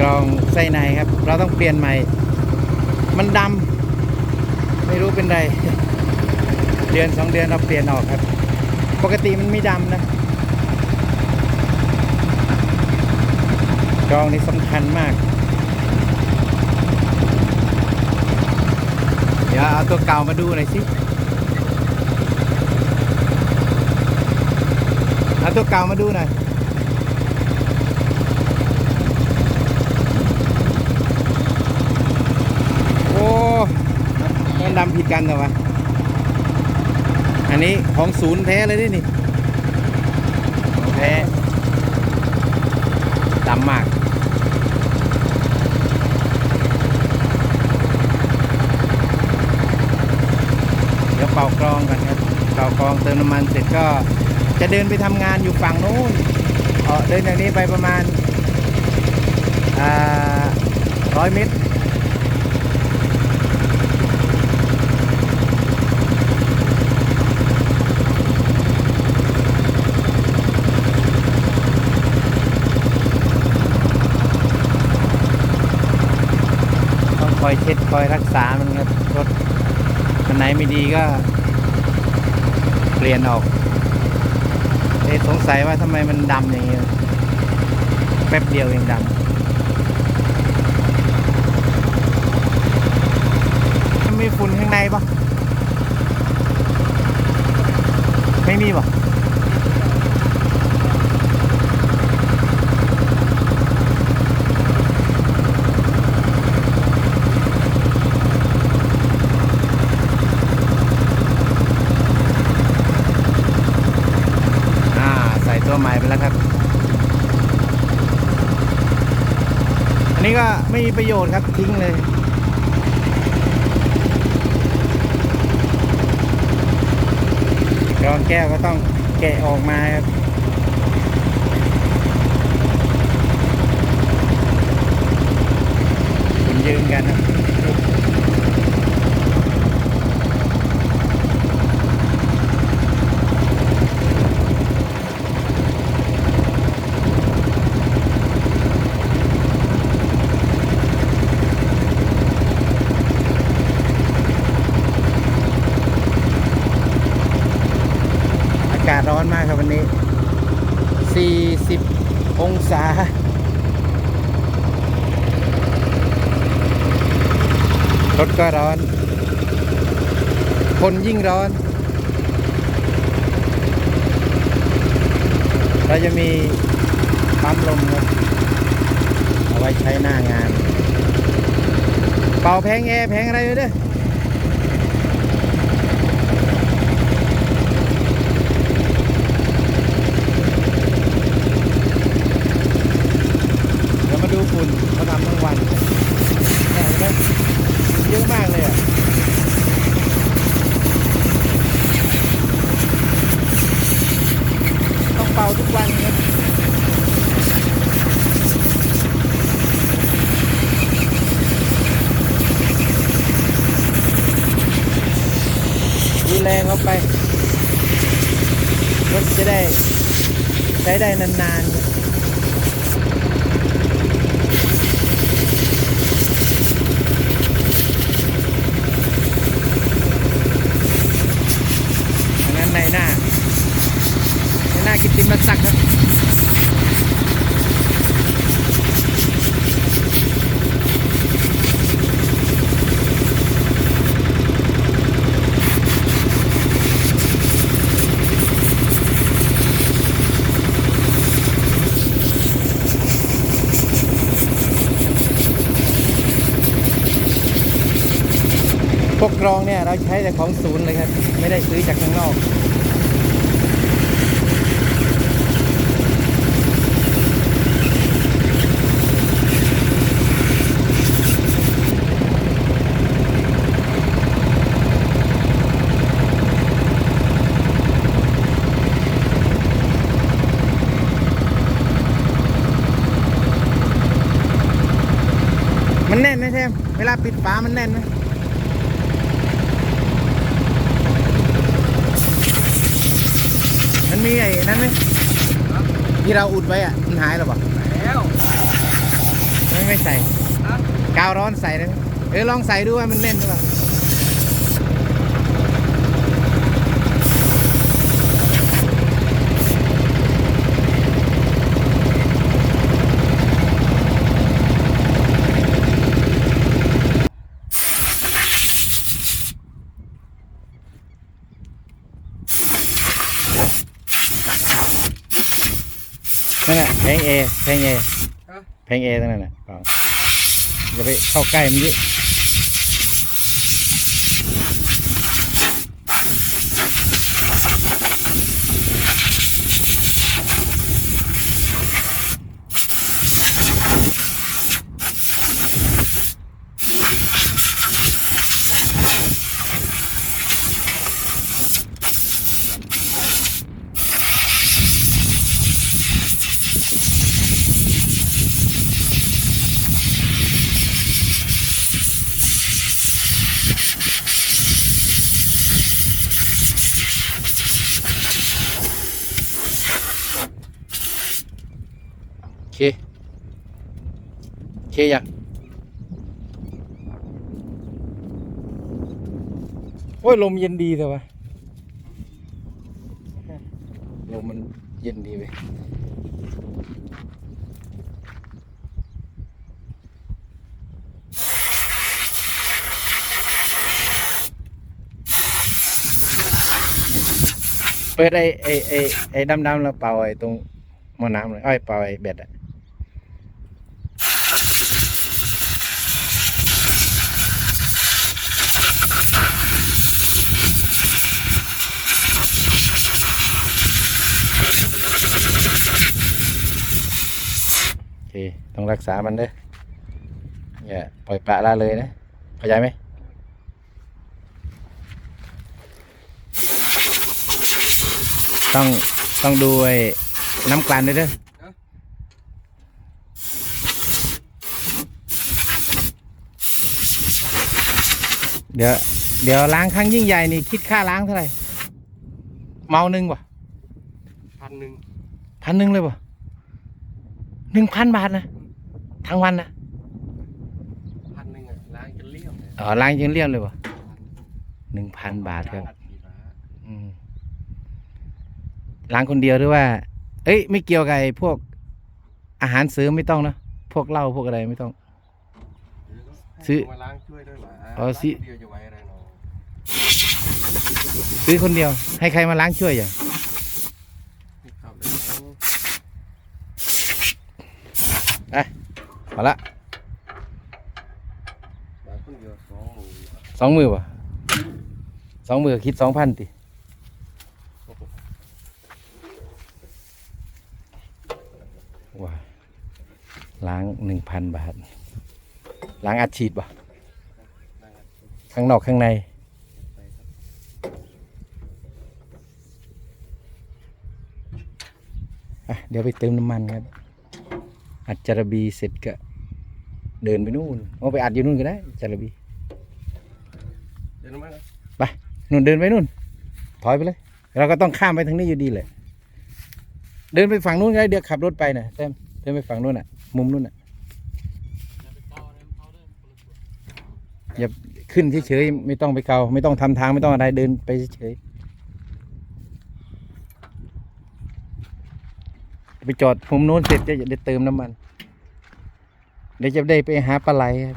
กรองไส้ในครับ เราต้องเปลี่ยนใหม่ มันดำไม่รู้เป็นไร เดือนสองเดือนเราเปลี่ยนออกครับ ปกติมันไม่ดำนะกรองนี่สำคัญมาก เดี๋ยวเอาตัวเก่ามาดูหน่อยสิเอาตัวเก่ามาดูหน่อย โอ้มัน ดำผิดกันเหรอวะอันนี้ของศูนย์แท้เลยดินี่ของแท้ดำมากเดี๋ยวเป่ากรองกันครับเป่ากรองเติมน้ำมันเสร็จก็จะเดินไปทำงานอยู่ฝั่งนู้นเออเดินจากนี้ไปประมาณอ่าร้อยเมตร องคอยเช็ดคอยรักษามันครับรถมันไหนไม่ดีก็เปลี่ยนออกเอ๊สงสัยว่าทำไมมันดำอย่างนี้แป๊บเดียวเองดำมันมีฝุ่นข้างในปะไม่มีปะอ่า ใส่ตัวใหม่ไปแล้วครับ อันนี้ก็ไม่มีประโยชน์ครับทิ้งเลยรองแก้วก็ต้องแกะออกมาครับคุณยืนกันนะ ศร้อนมากครับวันนี้ 40 องศา รถก็ร้อน คนยิ่งร้อน เราจะมีปั๊มลมครับเอาไว้ใช้หน้างาน เป่าแพงแอร์แพงอะไรเลยเด้อ ได้ใช้ได้นานๆครับอันนั้นในหน้าในหน้ากิตติมศักดิ์ครับ พวกกรองเนี่ยเราใช้แต่ของศูนย์เลยครับ ไม่ได้ซื้อจากข้างนอกมันแน่นไหมแทมเวลาปิดฝามันแน่นไหม มันมีไอ้นั้นไหมที่เราอุดไว้อะมันหายหรอเปล่าแล้วยังไงไม่ใส่ฮะกาวร้อนใส่ได้ไหมเออลองใส่ดูว่ามันแน่นหรือเปล่า นั่นแหละเพลงเอเพลงเอฮะเพลงเอตรงนั้นแหละเอาอย่าไปเข้าใกล้มันเยอะโอเคโอ เคยังโอ้ย ลมเย็นดีแต่ว่าลมมันเย็นดีเว้ยเปิดไอ้ไอ้ไอ้ไอ้ดำๆแล้วเป่าไอ้ตรงหม้อน้ำเลยไอ้ยเป่าไอ้เบ็ดอะ โอเค ต้อง รักษามันเด้ออย่าปล่อยปละละเลยนะเข้าใจไหมต้องต้องดูไอ้น้ำกลั่นด้วยเด้อฮะเดี๋ยวเดี๋ยวล้างครั้งยิ่งใหญ่นี่คิดค่าล้างเท่าไหร่ เมาหนึ่งวะพันหนึ่งพันหนึ่งเลยปะหนึ่งพันบาทนะ ทั้งวันนะพันหนึ่งอะล้างจนเลี่ยมเลยอ๋อล้างจนเลี่ยมเลยปะหนึ่งพันบาทครับอัดฉีดมาอืมล้างคนเดียวหรือว่า เอ้ย ไม่เกี่ยวกับไอ้พวกอาหารเสริมไม่ต้องเนอะพวกเหล้าพวกอะไรไม่ต้อง ซื้อให้มาล้างช่วยด้วยหมาอ๋อซื้อ ล้างคนเดียวจะไว้อะไรเนาะซื้อคนเดียว ให้ใครมาล้างช่วยอย่าง นี่ครับ เดี๋ยวเอาละล้างคนเดียวสองหมื่นสองมือปะสองมือคิดสองพันติว้าล้างหนึ่งพันบาท ล้างอัดฉีดปะล้างอัดฉีดข้างนอกข้างในไปครับอะเดี๋ยวไปเติมน้ำมันครับ อัดจารบีเสร็จก็ เดินไปนู่นเอาไปอัดอยู่นู่นก็ได้จารบีเดี๋ยวน้ำมันนะนู่นเดินไปนู่น ถอยไปเลย เราก็ต้องข้ามไปทางนี้อยู่ดีแหละเดินไปฝั่งนู้นก็ได้เดี๋ยวขับรถไปนะแต้มเดินไปฝั่งนู้นอะ มุมนู้นอะอย่าขึ้นเฉยๆไม่ต้องไปเกาไม่ต้องทำทางไม่ต้องอะไรเดินไปเฉยๆไปจอดมุมนู้นเสร็จจะได้เติมน้ำมัน เดี๋ยวจะได้ไปหาปลาไหลครับ